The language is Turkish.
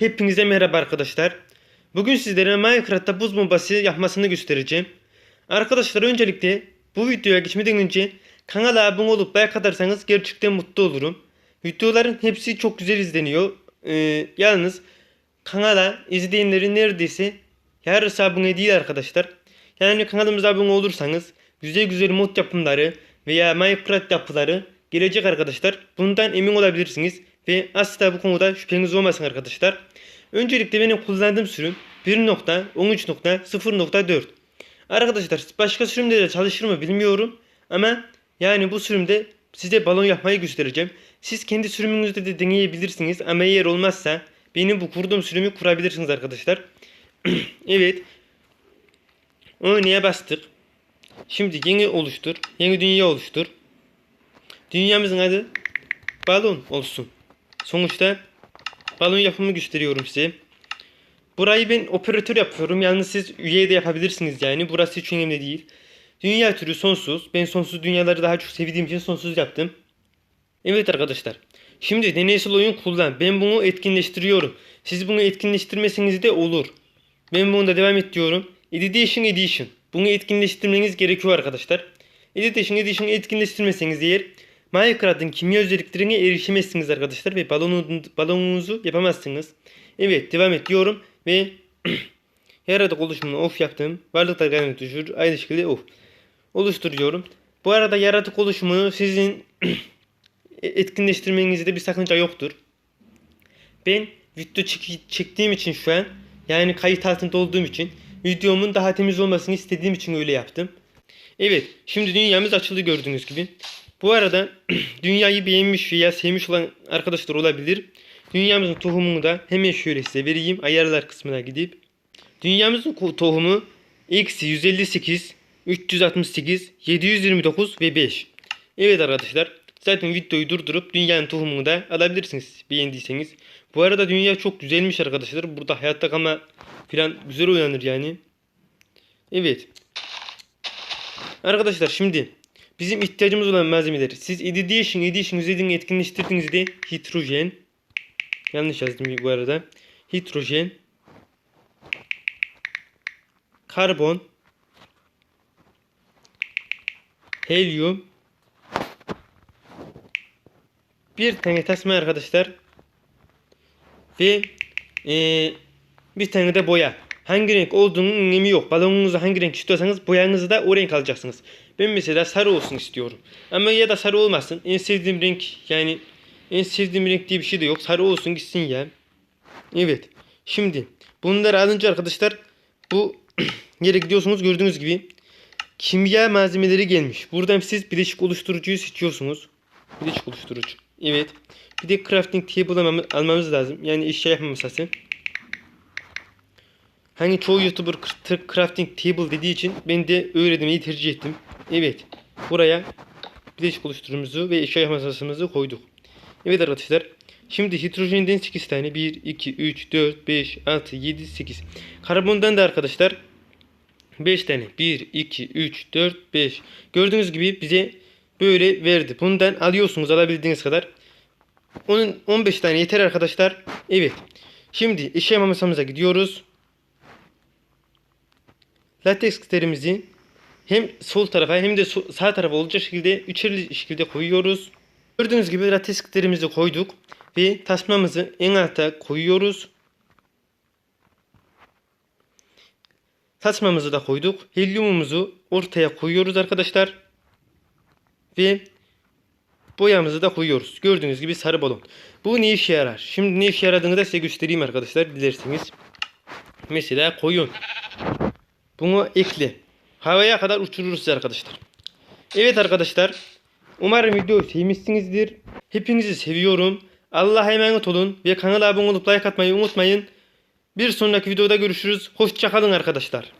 Hepinize merhaba arkadaşlar. Bugün sizlere Minecraft'ta buz bombası yapmasını göstereceğim. Arkadaşlar öncelikle bu videoya geçmeden önce kanala abone olup like atarsanız gerçekten mutlu olurum. Videoların hepsi çok güzel izleniyor. Ee, yalnız kanala izleyenlerin neredeyse yarısı abone değil arkadaşlar. Yani kanalımıza abone olursanız güzel güzel mod yapımları veya Minecraft yapıları gelecek arkadaşlar. Bundan emin olabilirsiniz ve asla bu konuda şüpheniz olmasın arkadaşlar. Öncelikle benim kullandığım sürüm 1.13.0.4 Arkadaşlar başka sürümde de çalışır mı bilmiyorum ama yani bu sürümde size balon yapmayı göstereceğim. Siz kendi sürümünüzde de deneyebilirsiniz ama eğer olmazsa benim bu kurduğum sürümü kurabilirsiniz arkadaşlar. evet. Oynaya bastık. Şimdi yeni oluştur. Yeni dünya oluştur. Dünyamızın adı balon olsun. Sonuçta balon yapımı gösteriyorum size. Burayı ben operatör yapıyorum. Yalnız siz üye de yapabilirsiniz yani. Burası hiç önemli değil. Dünya türü sonsuz. Ben sonsuz dünyaları daha çok sevdiğim için sonsuz yaptım. Evet arkadaşlar. Şimdi deneysel oyun kullan. Ben bunu etkinleştiriyorum. Siz bunu etkinleştirmeseniz de olur. Ben bunu da devam et diyorum. Edition Edition. Bunu etkinleştirmeniz gerekiyor arkadaşlar. Edition Edition etkinleştirmeseniz eğer Minecraft'ın kimya özelliklerine erişemezsiniz arkadaşlar ve balonu, balonunuzu yapamazsınız. Evet devam et diyorum ve yaratık oluşumunu off yaptım. Varlıklar kaynaklı düşür. Aynı şekilde off. Oluşturuyorum. Bu arada yaratık oluşumu sizin etkinleştirmenizde bir sakınca yoktur. Ben video çek- çektiğim için şu an yani kayıt altında olduğum için videomun daha temiz olmasını istediğim için öyle yaptım. Evet şimdi dünyamız açıldı gördüğünüz gibi. Bu arada dünyayı beğenmiş veya sevmiş olan arkadaşlar olabilir. Dünyamızın tohumunu da hemen şöyle size vereyim. Ayarlar kısmına gidip. Dünyamızın tohumu eksi 158, 368, 729 ve 5. Evet arkadaşlar. Zaten videoyu durdurup dünyanın tohumunu da alabilirsiniz beğendiyseniz. Bu arada dünya çok güzelmiş arkadaşlar. Burada hayatta kalma falan güzel oynanır yani. Evet. Arkadaşlar şimdi bizim ihtiyacımız olan malzemeleri siz Edition Edition özelliğini etkinleştirdiğinizde hidrojen. Yanlış yazdım bu arada. Hidrojen. Karbon. Helyum. Bir tane tasma arkadaşlar. Ve eee, bir tane de boya. Hangi renk olduğunun önemi yok. Balonunuzu hangi renk istiyorsanız boyanızı da o renk alacaksınız. Ben mesela sarı olsun istiyorum. Ama ya da sarı olmasın. En sevdiğim renk yani en sevdiğim renk diye bir şey de yok. Sarı olsun gitsin ya. Evet. Şimdi bunları alınca arkadaşlar bu yere gidiyorsunuz gördüğünüz gibi kimya malzemeleri gelmiş. Buradan siz bileşik oluşturucuyu seçiyorsunuz. Bileşik oluşturucu. Evet. Bir de crafting table almamız, lazım. Yani eşya yapma masası. Hani çoğu YouTuber cr- crafting table dediği için ben de öyle demeyi tercih ettim. Evet. Buraya bileşik oluşturucumuzu ve eşya masasımızı koyduk. Evet arkadaşlar. Şimdi hidrojenden 8 tane. 1, 2, 3, 4, 5, 6, 7, 8. Karbondan da arkadaşlar 5 tane. 1, 2, 3, 4, 5. Gördüğünüz gibi bize böyle verdi. Bundan alıyorsunuz alabildiğiniz kadar. Onun 15 tane yeter arkadaşlar. Evet. Şimdi eşya masamıza gidiyoruz. Latekslerimizi hem sol tarafa hem de sağ tarafa olacak şekilde üçerli şekilde koyuyoruz. Gördüğünüz gibi latekslerimizi koyduk ve tasmamızı en alta koyuyoruz. Tasmamızı da koyduk. Helyumumuzu ortaya koyuyoruz arkadaşlar. Ve boyamızı da koyuyoruz. Gördüğünüz gibi sarı balon. Bu ne işe yarar? Şimdi ne işe yaradığını da size göstereyim arkadaşlar dilerseniz. Mesela koyun. Bunu ekle. Havaya kadar uçururuz arkadaşlar. Evet arkadaşlar. Umarım videoyu sevmişsinizdir. Hepinizi seviyorum. Allah'a emanet olun ve kanala abone olup like atmayı unutmayın. Bir sonraki videoda görüşürüz. Hoşçakalın arkadaşlar.